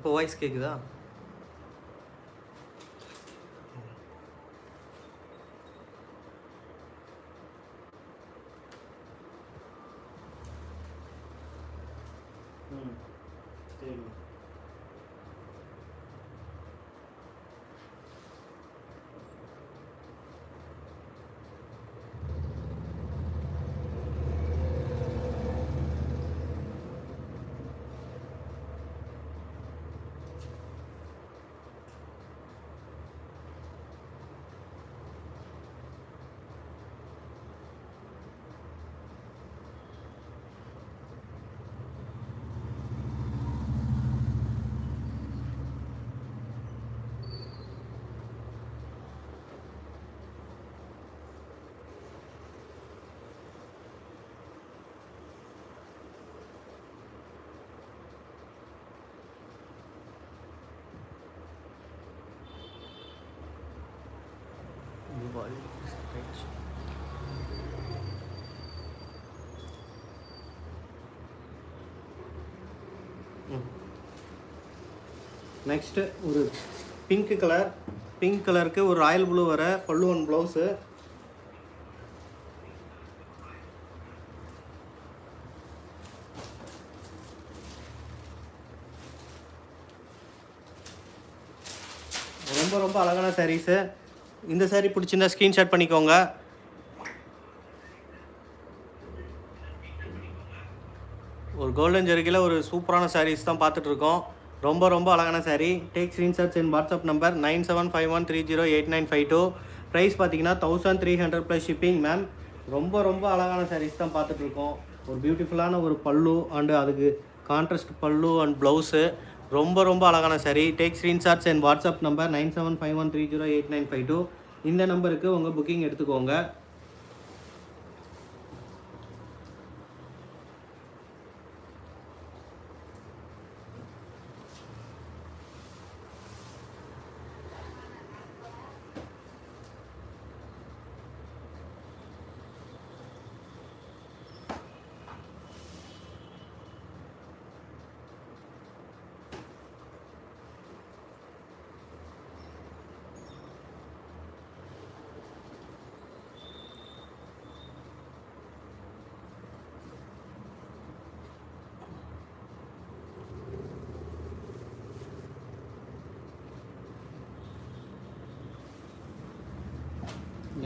இப்போ வாய்ஸ் கேட்குதா ம் சரி நெக்ஸ்ட்டு ஒரு பிங்க் கலர் பிங்க் கலருக்கு ஒரு ராயல் ப்ளூ வர பல்லுவன் ப்ளவுஸு ரொம்ப ரொம்ப அழகான சாரீஸு இந்த சாரீ பிடிச்சிருந்தா ஸ்க்ரீன்ஷாட் பண்ணிக்கோங்க. ஒரு கோல்டன் ஜெருக்கில் ஒரு சூப்பரான சாரீஸ் தான் பார்த்துட்ருக்கோம். ரொம்ப ரொம்ப அழகான sari take screenshots in WhatsApp number nine seven five one three zero eight nine five two price பார்த்தீங்கன்னா thousand three hundred plus shipping ma'am ரொம்ப ரொம்ப அழகான சாரீஸ் தான் பார்த்துட்ருக்கோம். ஒரு பியூட்டிஃபுல்லான ஒரு பல்லு அண்டு அதுக்கு கான்ட்ராஸ்ட் பல்லு அண்ட் ப்ளவுஸு ரொம்ப ரொம்ப அழகான சாரீ டேக் ஸ்க்ரீன்ஷாட்ஸ் என் WhatsApp number nine seven five one three zero eight nine five two இந்த நம்பருக்கு உங்கள் புக்கிங் எடுத்துக்கோங்க.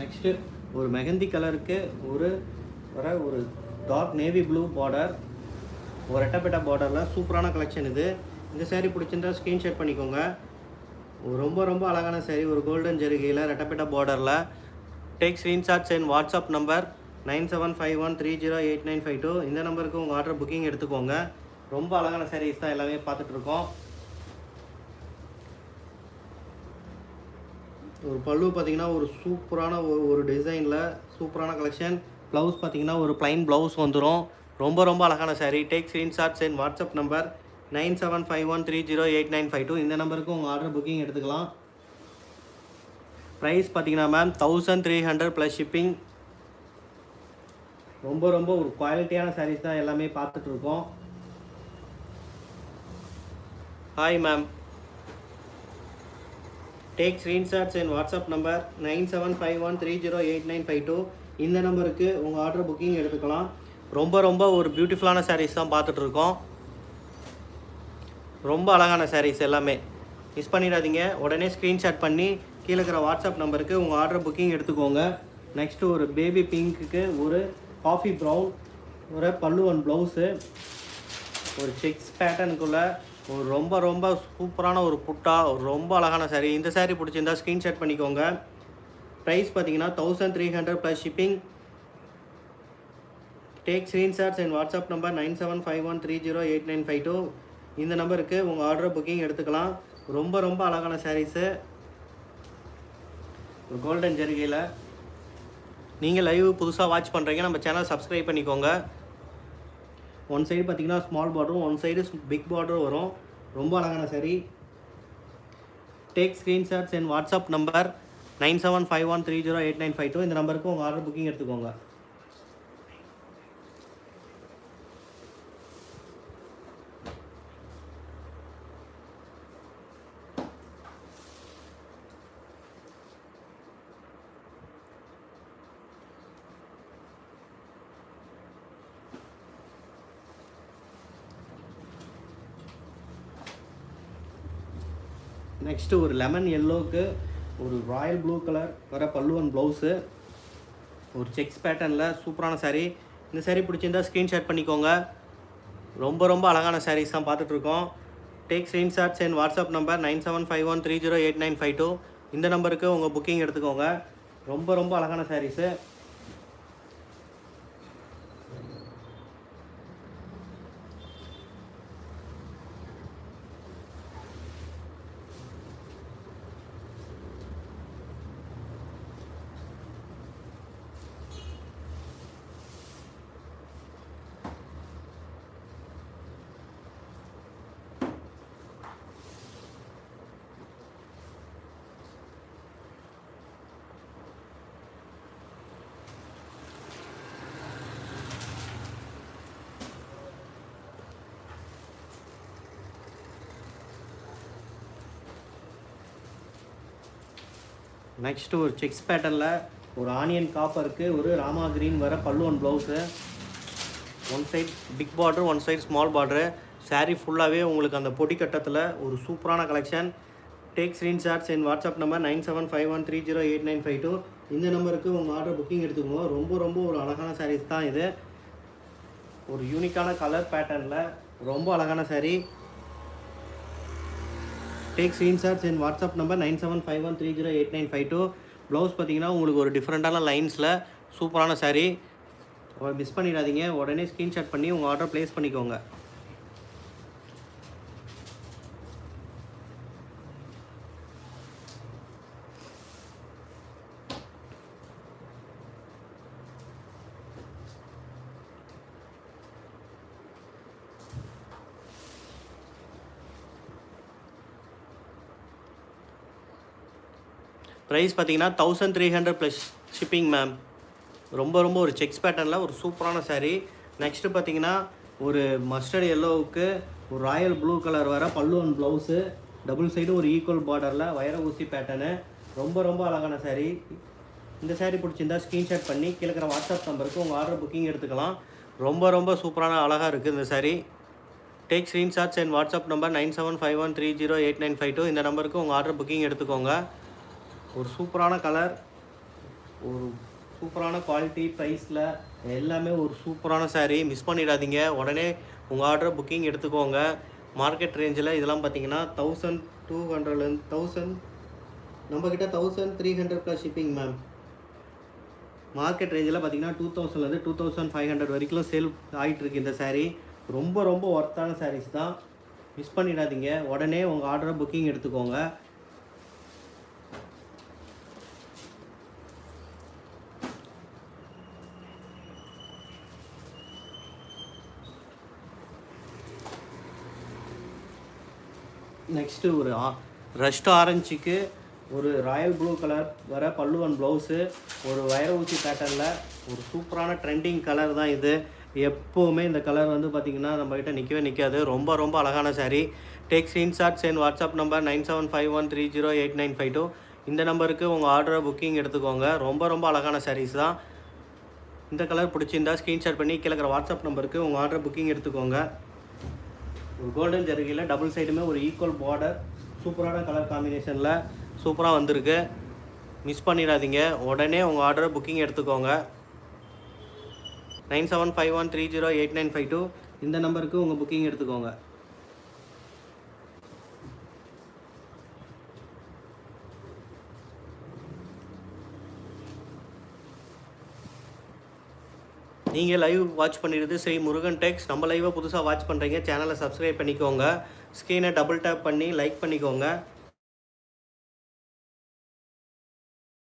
நெக்ஸ்ட்டு ஒரு மெஹந்தி கலருக்கு ஒரு வர ஒரு டார்க் நேவி ப்ளூ பார்டர் ஒரு ரெட்டப்பெட்டா பார்டரில் சூப்பரான கலெக்ஷன் இது. இந்த சேரீ பிடிச்சிருந்தா ஸ்க்ரீன்ஷாட் பண்ணிக்கோங்க. ரொம்ப ரொம்ப அழகான சேரீ ஒரு கோல்டன் ஜெருகையில் ரெட்டப்பெட்டா பார்டரில் டேக் ஸ்க்ரீன்ஷாட்ஸ் என் WhatsApp number nine seven five one three zero eight nine five two இந்த நம்பருக்கு உங்கள் ஆர்டர் புக்கிங் எடுத்துக்கோங்க ரொம்ப அழகான சேரீஸ் தான் எல்லாமே பார்த்துட்ருக்கோம் ஒரு பல்லு பார்த்தீங்கன்னா ஒரு சூப்பரான ஒரு ஒரு டிசைனில் சூப்பரான கலெக்ஷன் ப்ளவுஸ் பார்த்தீங்கன்னா ஒரு ப்ளைன் ப்ளவுஸ் வந்துடும் ரொம்ப ரொம்ப அழகான saree. டேக் ஸ்க்ரீன்ஷாட்ஸ் என் WhatsApp number nine seven five one three zero eight nine five two இந்த நம்பருக்கு உங்கள் ஆர்டர் புக்கிங் எடுத்துக்கலாம். ப்ரைஸ் பார்த்தீங்கன்னா ma'am thousand three hundred plus shipping ரொம்ப ரொம்ப ஒரு குவாலிட்டியான சாரீஸ் தான் எல்லாமே பார்த்துட்ருக்கோம் ஹாய் மேம் டேக் ஸ்க்ரீன்ஷாட்ஸ் என் WhatsApp number nine seven five one three zero eight nine five two இந்த நம்பருக்கு உங்கள் ஆர்டர் புக்கிங் எடுத்துக்கலாம். ரொம்ப ரொம்ப ஒரு பியூட்டிஃபுல்லான சாரீஸ் தான் பார்த்துட்ருக்கோம். ரொம்ப அழகான சாரீஸ் எல்லாமே. மிஸ் பண்ணிடாதீங்க. உடனே ஸ்க்ரீன்ஷாட் பண்ணி கீழே இருக்கிற வாட்ஸ்அப் நம்பருக்கு உங்கள் ஆர்டர் புக்கிங் எடுத்துக்கோங்க. நெக்ஸ்ட்டு ஒரு பேபி பிங்க்குக்கு ஒரு காஃபி ப்ரௌன் ஒரு பல்லு ப்ளவுஸு ஒரு செக்ஸ் பேட்டர்னுக்குள்ளே ஒரு ரொம்ப ரொம்ப சூப்பரான ஒரு புட்டா ஒரு ரொம்ப அழகான saree. இந்த சாரீ பிடிச்சிருந்தா ஸ்க்ரீன்ஷாட் பண்ணிக்கோங்க. ப்ரைஸ் பார்த்தீங்கன்னா thousand three hundred plus shipping take screenshots என் WhatsApp number nine seven five one three zero eight nine five two இந்த நம்பருக்கு உங்கள் ஆர்டர் புக்கிங் எடுத்துக்கலாம். ரொம்ப ரொம்ப அழகான சாரீஸு ஒரு கோல்டன் ஜெருகையில். நீங்கள் லைவ் புதுசாக வாட்ச் பண்ணுறீங்க நம்ம சேனல் சப்ஸ்கிரைப் பண்ணிக்கோங்க. ஒன் சைடு பார்த்தீங்கன்னா ஸ்மால் பார்டரும் ஒன் சைடு பிக் பார்டரும் வரும். ரொம்ப அழகான சரி டேக் ஸ்க்ரீன்ஷாட்ஸ் என் WhatsApp number nine seven five one three zero eight nine five two இந்த நம்பருக்கு உங்கள் ஆர்டர் புக்கிங் எடுத்துக்கோங்க. நெக்ஸ்ட்டு ஒரு லெமன் எல்லோவுக்கு ஒரு ராயல் ப்ளூ கலர் வர பல்லுவன் ப்ளவுஸு ஒரு செக்ஸ் பேட்டர்னில் சூப்பரான சாரீ இந்த சாரீ பிடிச்சிருந்தா ஸ்க்ரீன்ஷாட் பண்ணிக்கோங்க. ரொம்ப ரொம்ப அழகான சாரீஸ் தான் பார்த்துட்ருக்கோம். டேக் ஸ்க்ரீன்ஷாட்ஸ் என் WhatsApp number nine seven five one three zero eight nine five two இந்த நம்பருக்கு உங்கள் புக்கிங் எடுத்துக்கோங்க. ரொம்ப ரொம்ப அழகான சாரீஸு நெக்ஸ்ட்டு ஒரு செக்ஸ் பேட்டர்னில் ஒரு ஆனியன் காப்பருக்கு ஒரு ராமா கிரீன் வர பல்லுவன் blouse one side big border one side small border sari ஃபுல்லாகவே உங்களுக்கு அந்த பொடி கட்டத்தில் ஒரு சூப்பரான கலெக்ஷன் டேக் ஸ்க்ரீன்ஷாட்ஸ் என் WhatsApp number nine seven five one three zero eight nine five two இந்த நம்பருக்கு உங்கள் ஆர்டர் புக்கிங் எடுத்துக்கோங்க. ரொம்ப ரொம்ப ஒரு அழகான சாரீஸ் தான் இது. ஒரு யூனிக்கான கலர் பேட்டர்னில் ரொம்ப அழகான சாரீ டேக் ஸ்க்ரீன்ஷாட்ஸ் என் WhatsApp number nine seven five one three zero eight nine five two blouse பார்த்தீங்கன்னா உங்களுக்கு ஒரு டிஃப்ரெண்ட்டான லைன்ஸில் சூப்பரான சாரீ மிஸ் பண்ணிடாதீங்க. உடனே ஸ்க்ரீன்ஷாட் பண்ணி உங்கள் ஆர்டர் ப்ளேஸ் பண்ணிக்கோங்க. ப்ரைஸ் பார்த்தீங்கன்னா thousand three hundred plus shipping ma'am ரொம்ப ரொம்ப ஒரு செக்ஸ் பேட்டர்னில் ஒரு சூப்பரான சாரீ நெக்ஸ்ட்டு பார்த்தீங்கன்னா ஒரு மஸ்டர்ட் எல்லோவுக்கு ஒரு ராயல் ப்ளூ கலர் வர பல்லுவன் ப்ளவுஸு டபுள் சைடு ஒரு ஈக்குவல் பார்டரில் வைர ஊசி பேட்டர்னு ரொம்ப ரொம்ப அழகான சாரீ இந்த சாரீ பிடிச்சிருந்தா ஸ்க்ரீன்ஷாட் பண்ணி கீழே வாட்ஸ்அப் நம்பருக்கு உங்கள் ஆர்டர் புக்கிங் எடுத்துக்கலாம். ரொம்ப ரொம்ப சூப்பரான அழகாக இருக்குது இந்த சாரீ டேக் ஸ்க்ரீன்ஷாட்ஸ் என் WhatsApp number nine seven five one three zero eight nine five two இந்த நம்பருக்கு உங்கள் ஆர்டர் புக்கிங் எடுத்துக்கோங்க. ஒரு சூப்பரான கலர் ஒரு சூப்பரான குவாலிட்டி ப்ரைஸில் எல்லாமே ஒரு சூப்பரான சாரீ மிஸ் பண்ணிடாதீங்க. உடனே உங்கள் ஆர்டர் புக்கிங் எடுத்துக்கோங்க. மார்க்கெட் ரேஞ்சில் இதெல்லாம் பார்த்தீங்கன்னா தௌசண்ட் டூ ஹண்ட்ரட்லேருந்து தௌசண்ட் நம்மக்கிட்ட thousand three hundred plus shipping ma'am market ரேஞ்சில் பார்த்தீங்கன்னா டூ தௌசண்ட்லேருந்து டூ தௌசண்ட் ஃபைவ் ஹண்ட்ரட் வரைக்கும் சேல் ஆகிட்டுருக்கு இந்த சாரீ ரொம்ப ரொம்ப ஒர்த்தான சாரீஸ் தான். மிஸ் பண்ணிடாதீங்க. உடனே உங்கள் ஆர்டரை புக்கிங் எடுத்துக்கோங்க. நெக்ஸ்ட்டு ஒரு ரஷ்ட் ஆரஞ்சுக்கு ஒரு ராயல் ப்ளூ கலர் வர பல்லுவன் ப்ளவுஸு ஒரு வைர ஊசி பேட்டர்னில் ஒரு சூப்பரான ட்ரெண்டிங் கலர் தான் இது. எப்போவுமே இந்த கலர் வந்து பார்த்திங்கன்னா நம்மக்கிட்ட நிற்கவே நிற்காது ரொம்ப ரொம்ப அழகான சாரீ டேக் ஸ்க்ரீன்ஷாட்ஸ் என் WhatsApp number nine seven five one three zero eight nine five two. இந்த நம்பருக்கு உங்கள் ஆர்டரை புக்கிங் எடுத்துக்கோங்க. ரொம்ப ரொம்ப அழகான சாரீஸ் தான். இந்த கலர் பிடிச்சிருந்தா ஸ்க்ரீன்ஷாட் பண்ணி கீழே இருக்கிற வாட்ஸ்அப் நம்பருக்கு உங்கள் ஆர்டர் புக்கிங் எடுத்துக்கோங்க. ஒரு கோல்டன் ஜெருகியில் டபுள் சைடுமே ஒரு ஈக்குவல் பார்டர் சூப்பரான கலர் காம்பினேஷனில் சூப்பராக வந்திருக்கு. மிஸ் பண்ணிடாதீங்க. உடனே உங்கள் ஆர்டரை புக்கிங் எடுத்துக்கோங்க. Nine seven five one three zero eight nine five two இந்த நம்பருக்கு உங்கள் புக்கிங் எடுத்துக்கோங்க. நீங்கள் லைவ் வாட்ச் பண்ணிடுது ஸ்ரீ முருகன் டெக்ஸ் நம்ம லைவை புதுசாக வாட்ச் பண்ணுறீங்க சேனலை சப்ஸ்கிரைப் பண்ணிக்கோங்க. ஸ்க்ரீனை டபுள் டேப் பண்ணி லைக் பண்ணிக்கோங்க.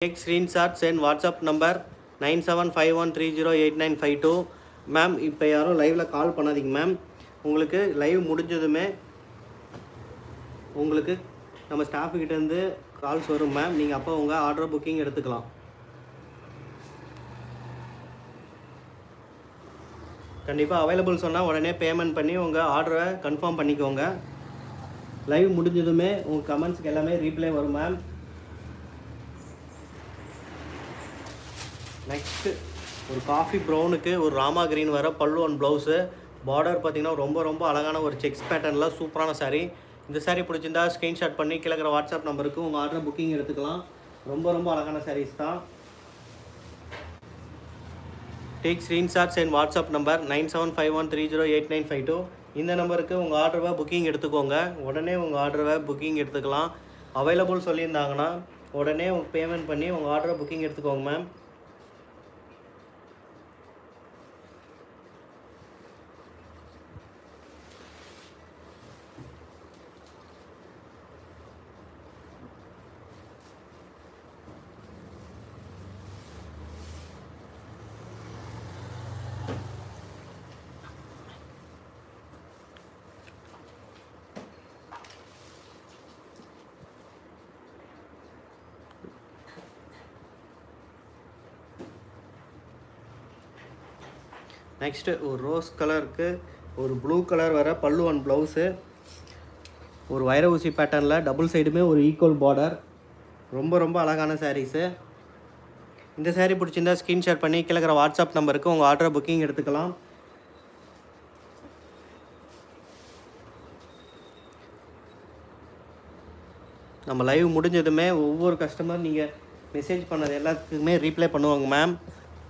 Take screenshot send WhatsApp number nine seven five one three zero eight nine five two ma'am இப்போ யாரும் லைவில் கால் பண்ணாதீங்க மேம் உங்களுக்கு லைவ் முடிஞ்சதுமே உங்களுக்கு நம்ம ஸ்டாஃபுக்கிட்டேருந்து கால்ஸ் வரும் மேம் நீங்கள் அப்போ உங்கள் ஆர்டர் புக்கிங் எடுத்துக்கலாம். கண்டிப்பாக அவைலபிள் சொன்னால் உடனே பேமெண்ட் பண்ணி உங்கள் ஆர்டரை கன்ஃபார்ம் பண்ணிக்கோங்க. லைவ் முடிஞ்சதுமே உங்கள் கமெண்ட்ஸ்க்கு எல்லாமே ரீப்ளை வரும் மேம் நெக்ஸ்ட்டு ஒரு காஃபி ப்ரௌனுக்கு ஒரு ராமா கிரீன் வர பல்லு அண்ட் ப்ளவுஸு பார்டர் பார்த்தீங்கன்னா ரொம்ப ரொம்ப அழகான ஒரு செக்ஸ் பேட்டர்னில் சூப்பரான சாரீ இந்த saree பிடிச்சிருந்தா ஸ்க்ரீன்ஷாட் பண்ணி கிழக்கிற வாட்ஸ்அப் நம்பருக்கு உங்கள் ஆர்டர் புக்கிங் எடுத்துக்கலாம். ரொம்ப ரொம்ப அழகான சாரீஸ் தான். Take screenshots and WhatsApp number nine seven five one three zero eight nine five two இந்த நம்பருக்கு உங்கள் ஆர்டரை புக்கிங் எடுத்துக்கோங்க. உடனே உங்கள் ஆர்டரை புக்கிங் எடுத்துக்கலாம். அவைலபிள் சொல்லியிருந்தாங்கன்னா உடனே பேமெண்ட் பண்ணி உங்கள் ஆர்டரை புக்கிங் எடுத்துக்கோங்க மேம் நெக்ஸ்ட்டு ஒரு ரோஸ் கலருக்கு ஒரு ப்ளூ கலர் வர பல்லு ஒன் ப்ளவுஸு. ஒரு வைர ஊசி பேட்டர்னில் டபுள் சைடுமே ஒரு ஈக்குவல் பார்டர். ரொம்ப ரொம்ப அழகான சாரீஸு. இந்த saree பிடிச்சிருந்தா ஸ்க்ரீன்ஷாட் பண்ணி கிழக்கிற வாட்ஸ்அப் நம்பருக்கு உங்கள் ஆர்டரை புக்கிங் எடுத்துக்கலாம். நம்ம லைவ் முடிஞ்சதுமே ஒவ்வொரு கஸ்டமர் நீங்கள் மெசேஜ் பண்ணது எல்லாத்துக்குமே ரீப்ளை பண்ணுவாங்க மேம்.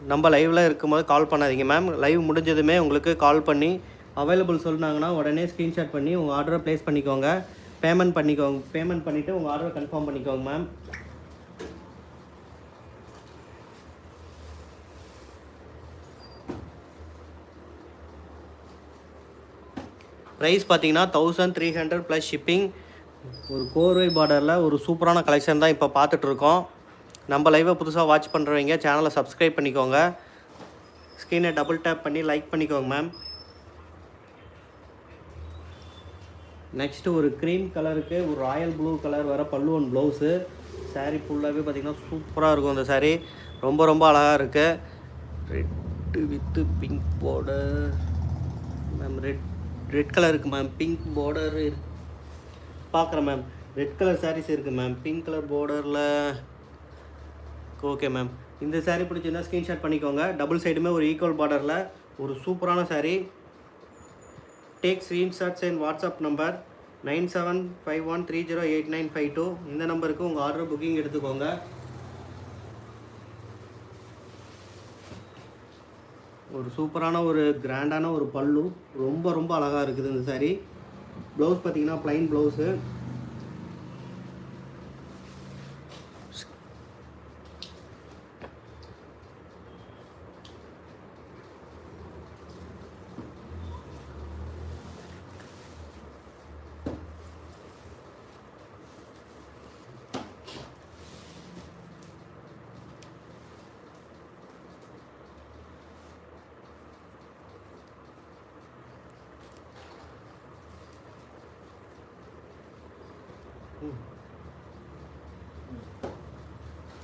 நம்ம லைவில் இருக்கும்போது கால் பண்ணாதீங்க மேம் லைவ் முடிஞ்சதுமே உங்களுக்கு கால் பண்ணி அவைலபிள் சொன்னாங்கன்னா உடனே ஸ்க்ரீன்ஷாட் பண்ணி உங்கள் ஆர்டரை ப்ளேஸ் பண்ணிக்கோங்க. பேமெண்ட் பண்ணிக்கோங்க பேமெண்ட் பண்ணிவிட்டு உங்கள் ஆர்டரை கன்ஃபார்ம் பண்ணிக்கோங்க மேம் ப்ரைஸ் பார்த்தீங்கன்னா thousand three hundred plus shipping ஒரு கோர்வை பார்டரில் ஒரு சூப்பரான கலெக்ஷன் தான் இப்போ பார்த்துட்ருக்கோம் நம்ம லைவை புதுசாக வாட்ச் பண்ணுறவங்க சேனலை சப்ஸ்கிரைப் பண்ணிக்கோங்க. ஸ்க்ரீனை டபுள் டேப் பண்ணி லைக் பண்ணிக்கோங்க மேம் நெக்ஸ்ட்டு ஒரு க்ரீம் கலருக்கு ஒரு ராயல் ப்ளூ கலர் வர பல்லுவன் ப்ளவுஸு சாரீ ஃபுல்லாகவே பார்த்திங்கன்னா சூப்பராக இருக்கும் இந்த சாரீ ரொம்ப ரொம்ப அழகாக இருக்குது red with pink border ma'am red red colour இருக்குது மேம் பிங்க் பார்டர் பார்க்குறேன் மேம் ரெட் கலர் சாரீஸ் இருக்குது மேம் பிங்க் கலர் பார்டரில் ஓகே மேம் இந்த சாரீ பிடிச்சிருந்தா ஸ்க்ரீன்ஷாட் பண்ணிக்கோங்க. டபுள் சைடுமே ஒரு ஈக்குவல் பார்டரில் ஒரு சூப்பரான saree take screenshots and WhatsApp number nine seven five one three zero eight nine five two இந்த நம்பருக்கு உங்கள் ஆர்டர் புக்கிங் எடுத்துக்கோங்க. ஒரு சூப்பரான ஒரு கிராண்டான ஒரு பல்லு. ரொம்ப ரொம்ப அழகாக இருக்குது இந்த சாரீ ப்ளவுஸ் பார்த்தீங்கன்னா ப்ளைன் ப்ளவுஸு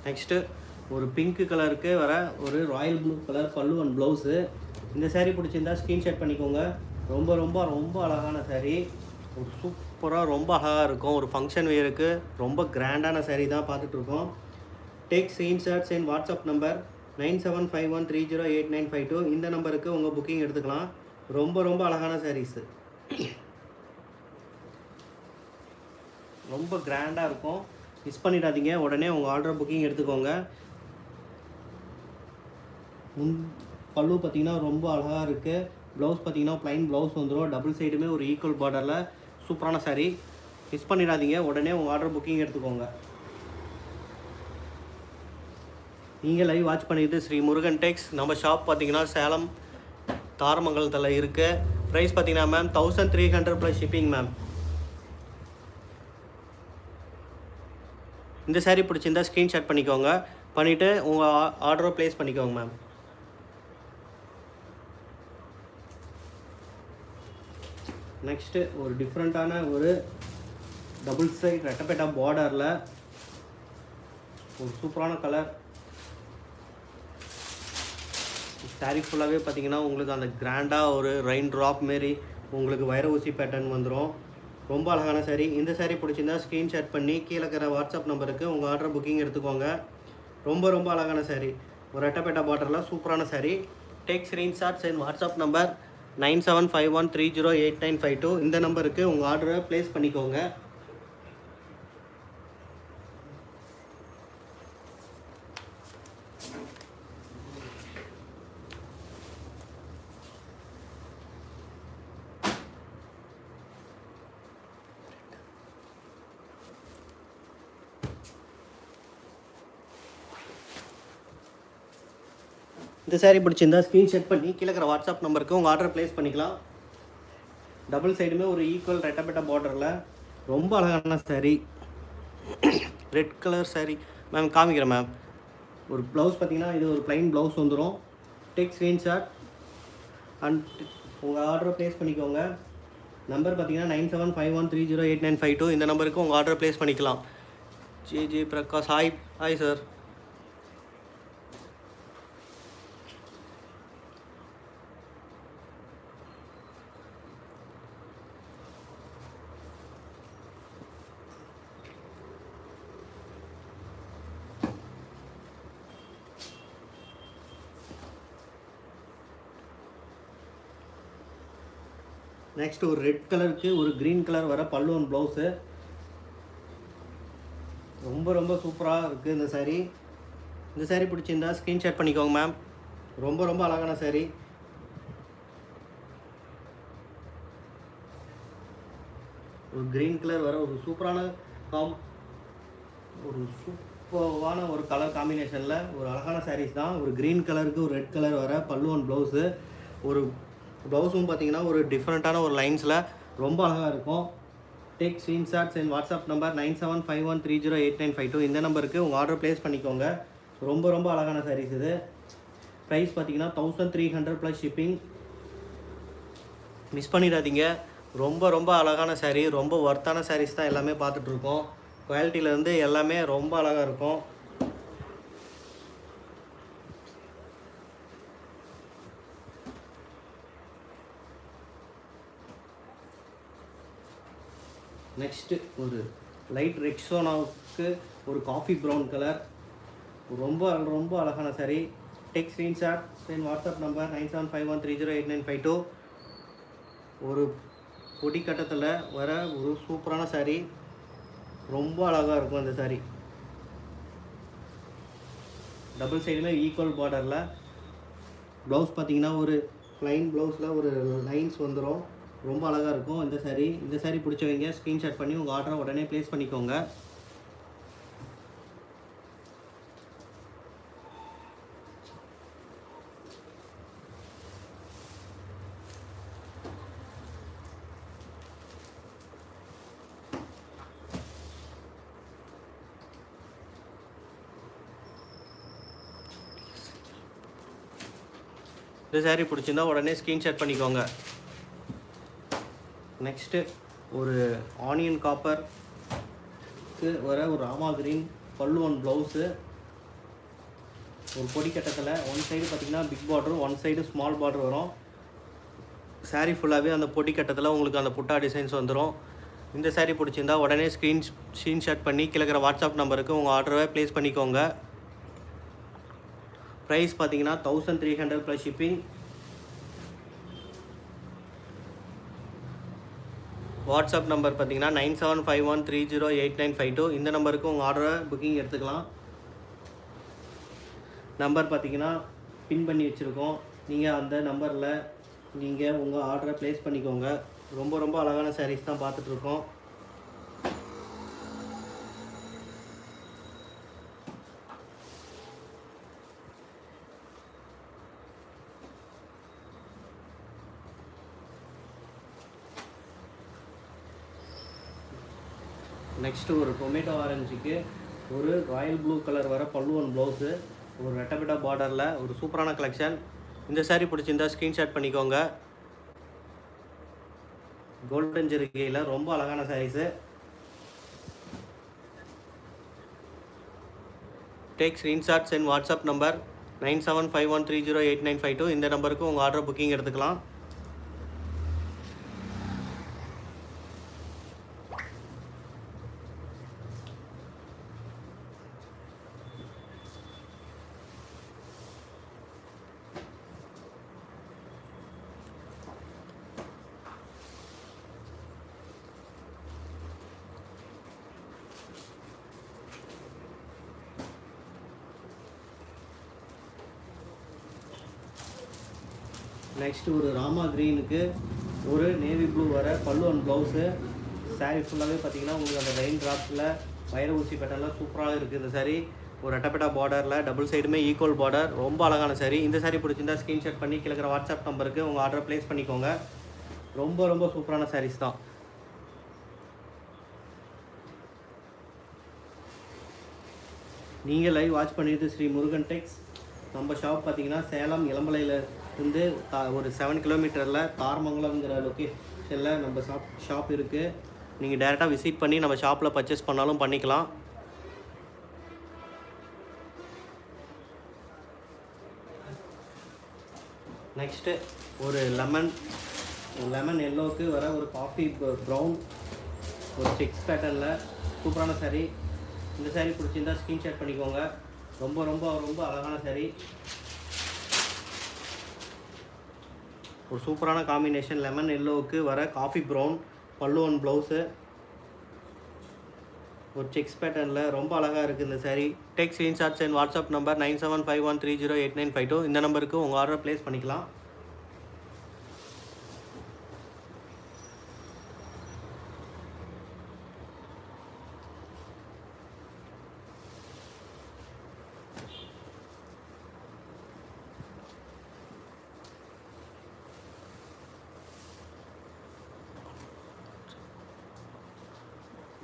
நெக்ஸ்ட்டு ஒரு பிங்க் கலருக்கு வர ஒரு royal blue colour pallu and blouse இந்த சேரீ பிடிச்சிருந்தா ஸ்க்ரீன்ஷாட் பண்ணிக்கோங்க. ரொம்ப ரொம்ப ரொம்ப அழகான சேரீ ஒரு சூப்பராக ரொம்ப அழகாக இருக்கும். ஒரு ஃபங்க்ஷன் வேருக்கு ரொம்ப கிராண்டான சேரீ தான் பார்த்துட்ருக்கோம். Take screenshots and WhatsApp number nine seven five one three zero eight nine five two இந்த நம்பருக்கு உங்கள் புக்கிங் எடுத்துக்கலாம். ரொம்ப ரொம்ப அழகான சாரீஸு ரொம்ப கிராண்டாக இருக்கும். மிஸ் பண்ணிடாதீங்க. உடனே உங்கள் ஆர்டர் புக்கிங் எடுத்துக்கோங்க. முன் பல்லு பார்த்தீங்கன்னா ரொம்ப அழகாக இருக்குது ப்ளவுஸ் பார்த்தீங்கன்னா ப்ளைன் ப்ளவுஸ் வந்துடும் டபுள் சைடுமே ஒரு ஈக்குவல் பார்டரில் சூப்பரான சாரி மிஸ் பண்ணிடாதீங்க. உடனே உங்கள் ஆர்டர் புக்கிங் எடுத்துக்கோங்க. நீங்கள் லைவ் வாட்ச் பண்ணிட்டு ஸ்ரீ முருகன் டெக்ஸ் நம்ம ஷாப் பார்த்தீங்கன்னா சேலம் தாரமங்கலத்தில் இருக்குது ப்ரைஸ் பார்த்தீங்கன்னா ma'am thousand three hundred plus shipping ma'am இந்த சேரீ பிடிச்சிருந்தா ஸ்க்ரீன்ஷாட் பண்ணிக்கோங்க. பண்ணிவிட்டு உங்கள் ஆர்டரை ப்ளேஸ் பண்ணிக்கோங்க மேம் நெக்ஸ்ட்டு ஒரு டிஃப்ரெண்ட்டான ஒரு டபுள் சைட் ரெட்டப்பேட்டா பார்டரில் ஒரு சூப்பரான கலர் சாரீ ஃபுல்லாகவே பார்த்தீங்கன்னா உங்களுக்கு அந்த கிராண்டாக ஒரு ரெயின் ட்ராப் மாரி உங்களுக்கு வைர ஊசி பேட்டர்ன் வந்துடும் ரொம்ப அழகான saree. இந்த saree பிடிச்சிருந்தா ஸ்க்ரீன்ஷாட் பண்ணி கீழே இருக்கிற வாட்ஸ்அப் நம்பருக்கு உங்கள் ஆர்டர் புக்கிங் எடுத்துக்கோங்க. ரொம்ப ரொம்ப அழகான saree. ஒரு அட்டப்பேட்டா பார்டரில் சூப்பரான saree. Take screenshots and WhatsApp number nine seven five one three zero eight nine five two இந்த நம்பருக்கு உங்கள் ஆர்டரை ப்ளேஸ் பண்ணிக்கோங்க. இந்த சேரீ பிடிச்சிருந்தா ஸ்க்ரீன்ஷாட் பண்ணி கீழே இருக்கிற வாட்ஸ்அப் நம்பருக்கு உங்கள் ஆர்டர் ப்ளேஸ் பண்ணிக்கலாம். டபுள் சைடுமே ஒரு ஈக்குவல் ரெட்டப்பட்ட பார்டரில் ரொம்ப அழகான saree red colour saree ma'am காமிக்கிறேன் மேம் ஒரு ப்ளவுஸ் பார்த்தீங்கன்னா இது ஒரு ப்ளைன் ப்ளவுஸ் வந்துடும் டேக் ஸ்க்ரீன்ஷாட் அண்ட் உங்கள் ஆர்டரை ப்ளேஸ் பண்ணிக்கோங்க. நம்பர் பார்த்தீங்கன்னா nine seven five one three zero eight nine five two இந்த நம்பருக்கு உங்கள் ஆர்டர் ப்ளேஸ் பண்ணிக்கலாம். J J Prakash hi hi sir next ஒரு ரெட் கலருக்கு ஒரு க்ரீன் கலர் வர பல்லுவன் ப்ளவுஸு ரொம்ப ரொம்ப சூப்பராக இருக்குது இந்த சாரீ இந்த சாரீ பிடிச்சிருந்தா ஸ்க்ரீன்ஷாட் பண்ணிக்கோங்க மேம் ரொம்ப ரொம்ப அழகான சாரீ ஒரு க்ரீன் கலர் வர ஒரு சூப்பரான காம் ஒரு சூப்பரான ஒரு கலர் காம்பினேஷனில் ஒரு அழகான சாரீஸ் தான். ஒரு க்ரீன் கலருக்கு ஒரு ரெட் கலர் வர பல்லுவன் ப்ளவுஸு ஒரு ப்ளவுஸும் பார்த்தீங்கன்னா ஒரு டிஃப்ரெண்ட்டான ஒரு லைன்ஸில் ரொம்ப அழகாக இருக்கும். Take screenshots and WhatsApp number nine seven five one three zero eight nine five two இந்த நம்பருக்கு உங்கள் ஆர்டர் ப்ளேஸ் பண்ணிக்கோங்க. ரொம்ப ரொம்ப அழகான சாரீஸ் இது. ப்ரைஸ் பார்த்தீங்கன்னா thousand three hundred plus shipping miss பண்ணிடாதீங்க. ரொம்ப ரொம்ப அழகான சாரீ ரொம்ப ஒர்த்தான சாரீஸ் தான் எல்லாமே பார்த்துட்ருக்கோம் குவாலிட்டியிலேருந்து எல்லாமே ரொம்ப அழகாக இருக்கும். நெக்ஸ்ட்டு ஒரு லைட் ரெக்ஸோனாவுக்கு ஒரு காஃபி ப்ரௌன் கலர் ரொம்ப ரொம்ப அழகான saree. Take screenshot send WhatsApp number nine seven five one three zero eight nine five two ஒரு பொடி கட்டத்தில் வர ஒரு சூப்பரான saree. ரொம்ப அழகாக இருக்கும் அந்த saree. டபுள் சைடுமே ஈக்குவல் பார்டரில் ப்ளவுஸ் பார்த்தீங்கன்னா ஒரு ப்ளைன் ப்ளவுஸில் ஒரு லைன்ஸ் வந்துடும் ரொம்ப அழகாக இருக்கும். இந்த saree இந்த saree பிடிச்சவங்க ஸ்க்ரீன்ஷாட் பண்ணி உங்கள் ஆர்டரை உடனே ப்ளேஸ் பண்ணிக்கோங்க. இந்த saree பிடிச்சிருந்தா உடனே ஸ்க்ரீன்ஷாட் பண்ணிக்கோங்க. நெக்ஸ்ட்டு ஒரு ஆனியன் காப்பருக்கு வர ஒரு ராமா கிரீன் பல்லுவன் ப்ளவுஸு ஒரு பொடி கட்டத்தில் ஒன் சைடு பார்த்தீங்கன்னா big border one side small border வரும். சாரீ ஃபுல்லாகவே அந்த பொடி கட்டத்தில் உங்களுக்கு அந்த புட்டா டிசைன்ஸ் வந்துடும் இந்த சாரீ பிடிச்சிருந்தா உடனே ஸ்க்ரீன் ஸ்க்ரீன்ஷாட் பண்ணி கிழக்கிற வாட்ஸ்அப் நம்பருக்கு உங்கள் ஆர்டரை ப்ளேஸ் பண்ணிக்கோங்க. ப்ரைஸ் பார்த்தீங்கன்னா thousand three hundred plus shipping WhatsApp number பார்த்தீங்கன்னா nine seven five one three zero eight nine five two. இந்த நம்பருக்கு உங்கள் ஆர்டரை புக்கிங் எடுத்துக்கலாம். நம்பர் பார்த்தீங்கன்னா பின் பண்ணி வச்சுருக்கோம். நீங்கள் அந்த நம்பரில் நீங்கள் உங்கள் ஆர்டரை ப்ளேஸ் பண்ணிக்கோங்க. ரொம்ப ரொம்ப அழகான சாரீஸ் தான் பார்த்துட்ருக்கோம் நெக்ஸ்ட்டு ஒரு டொமேட்டோ ஆரஞ்சுக்கு ஒரு ராயல் ப்ளூ கலர் வர பல்லுவன் ப்ளவுஸு ஒரு ரெட்டபிட்டா பார்டரில் ஒரு சூப்பரான கலெக்ஷன் இந்த சாரீ பிடிச்சிருந்தா ஸ்க்ரீன்ஷாட் பண்ணிக்கோங்க. கோல்டன் ஜெருக்கையில் ரொம்ப அழகான sarees take screenshots send WhatsApp number nine seven five one three zero eight nine five two இந்த நம்பருக்கு உங்கள் ஆர்டர் புக்கிங் எடுத்துக்கலாம். நெக்ஸ்ட்டு ஒரு ராமா க்ரீனுக்கு ஒரு நேவி ப்ளூ வர பல்லு அண்ட் ப்ளவுஸு சாரீ ஃபுல்லாகவே பார்த்தீங்கன்னா உங்களுக்கு அந்த லைன் ட்ராப்ஸில் வைர ஊசி பேட்டர்லாம் சூப்பராக இருக்குது இந்த சாரீ ஒரு ரெட்டப்பேட்டா பார்டரில் டபுள் சைடுமே ஈக்குவல் பார்டர் ரொம்ப அழகான சாரி இந்த சாரி பிடிச்சிருந்தா ஸ்க்ரீன்ஷாட் பண்ணி கிழக்கிற வாட்ஸ்அப் நம்பருக்கு உங்கள் ஆர்டர் ப்ளேஸ் பண்ணிக்கோங்க. ரொம்ப ரொம்ப சூப்பரான சாரீஸ் தான். நீங்கள் லைவ் வாட்ச் பண்ணிட்டு ஸ்ரீ முருகன் டெக்ஸ் நம்ம ஷாப் பார்த்தீங்கன்னா சேலம் இளம்பலையில் வந்து தா- ஒரு செவன் கிலோமீட்டரில் தார்மங்கலம்ங்கிற லொக்கேஷனில் நம்ம ஷாப் ஷாப் இருக்குது நீங்கள் டேரெக்டாக விசிட் பண்ணி நம்ம ஷாப்பில் பர்ச்சேஸ் பண்ணாலும் பண்ணிக்கலாம். நெக்ஸ்ட்டு ஒரு லெமன் லெமன் எல்லோவுக்கு வர ஒரு காஃபி ப்ரௌன் ஒரு செக்ஸ் பேட்டர்னில் சூப்பரான saree. இந்த சாரீ பிடிச்சிருந்தா ஸ்க்ரீன்ஷாட் பண்ணிக்கோங்க. ரொம்ப ரொம்ப ரொம்ப அழகான saree. ஒரு சூப்பரான காம்பினேஷன் லெமன் எல்லோவுக்கு வர coffee brown pallu one blouse ஒரு செக்ஸ் பேட்டர்னில் ரொம்ப அழகாக இருக்குது இந்த saree. Take screenshots and WhatsApp number nine seven five one three zero eight nine five two இந்த நம்பருக்கு உங்கள் ஆர்டர் ப்ளேஸ் பண்ணிக்கலாம்.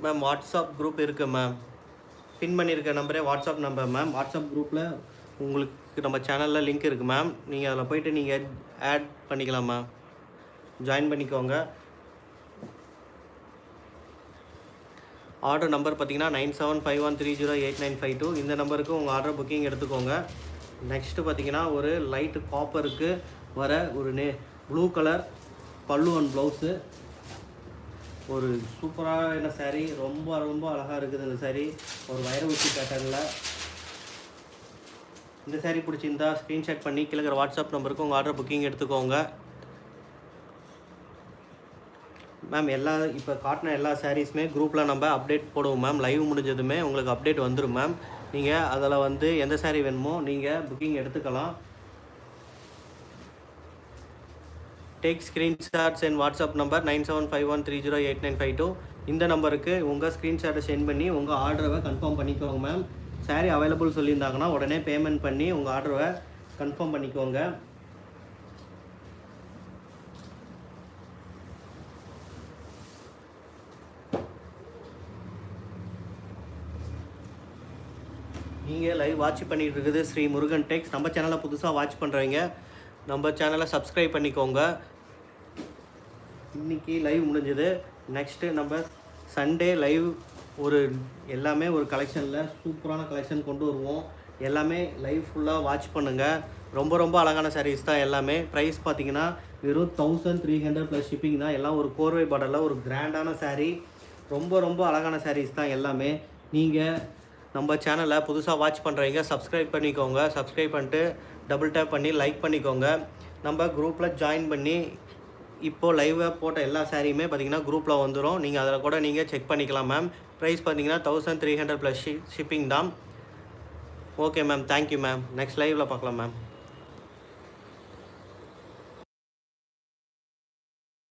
மேம் வாட்ஸ்அப் குரூப் இருக்குது மேம் பின் பண்ணியிருக்க நம்பரே வாட்ஸ்அப் நம்பர் மேம் வாட்ஸ்அப் குரூப்பில் உங்களுக்கு நம்ம சேனலில் லிங்க் இருக்குது மேம் நீங்கள் அதில் போயிட்டு நீங்கள் ஆட் பண்ணிக்கலாம் மேம் ஜாயின் பண்ணிக்கோங்க. ஆர்டர் நம்பர் பார்த்தீங்கன்னா nine seven five one three zero eight nine five two இந்த நம்பருக்கு உங்கள் ஆர்டர் புக்கிங் எடுத்துக்கோங்க. நெக்ஸ்ட்டு பார்த்தீங்கன்னா ஒரு லைட்டு காப்பருக்கு வர ஒரு நே blue colour pallu and blouse ஒரு சூப்பரான saree. ரொம்ப ரொம்ப அழகாக இருக்குது இந்த saree. ஒரு வைர ஊசி பேட்டர்னில் இந்த saree பிடிச்சிருந்தா ஸ்க்ரீன்ஷாட் பண்ணி கிழக்கிற வாட்ஸ்அப் நம்பருக்கு உங்கள் ஆர்டர் புக்கிங் எடுத்துக்கோங்க. மேம் எல்லா இப்போ காட்டின எல்லா சாரீஸுமே குரூப்பில் நம்ம அப்டேட் போடுவோம் மேம் லைவ் முடிஞ்சதுமே உங்களுக்கு அப்டேட் வந்துடும் மேம் நீங்கள் அதில் வந்து எந்த சாரீ வேணுமோ நீங்கள் புக்கிங் எடுத்துக்கலாம். Take screenshots and WhatsApp number nine seven five one three zero eight nine five two இந்த நம்பருக்கு உங்கள் ஸ்க்ரீன்ஷாட்டை சென்ட் பண்ணி உங்கள் ஆர்டரை கன்ஃபார்ம் பண்ணிக்கோங்க மேம் saree அவைலபிள் சொல்லியிருந்தாங்கன்னா உடனே பேமெண்ட் பண்ணி உங்கள் ஆர்டரை கன்ஃபார்ம் பண்ணிக்கோங்க. நீங்கள் லைவ் வாட்ச் பண்ணிகிட்டு இருக்குது ஸ்ரீ முருகன் டெக்ஸ் நம்ம சேனலை புதுசாக வாட்ச் பண்ணுறவங்க நம்ம சேனலை சப்ஸ்கிரைப் பண்ணிக்கோங்க. இன்னைக்கு லைவ் முடிஞ்சது. நெக்ஸ்ட்டு நம்ம சண்டே லைவ் ஒரு எல்லாமே ஒரு கலெக்ஷனில் சூப்பரான கலெக்ஷன் கொண்டு வருவோம். எல்லாமே லைவ் ஃபுல்லாக வாட்ச் பண்ணுங்கள் ரொம்ப ரொம்ப அழகான சாரீஸ் தான் எல்லாமே. ப்ரைஸ் பார்த்தீங்கன்னா வெறும் thousand three hundred plus shipping தான். எல்லாம் ஒரு கோர்வை பாடலில் ஒரு கிராண்டான சாரீ ரொம்ப ரொம்ப அழகான சாரீஸ் தான் எல்லாமே. நீங்கள் நம்ம சேனலை புதுசாக வாட்ச் பண்ணுறவங்க சப்ஸ்கிரைப் பண்ணிக்கோங்க. சப்ஸ்கிரைப் பண்ணிட்டு டபுள் டேப் பண்ணி லைக் பண்ணிக்கோங்க. நம்ம குரூப்பில் ஜாயின் பண்ணி இப்போது லைவாக போட்ட எல்லா சாரியுமே பார்த்தீங்கன்னா குரூப்பில் வந்துடும் நீங்கள் அதில் கூட நீங்கள் செக் பண்ணிக்கலாம் மேம் ப்ரைஸ் பார்த்தீங்கன்னா thousand three hundred plus shipping தான். Okay ma'am thank you ma'am next லைவில் பார்க்கலாம் மேம்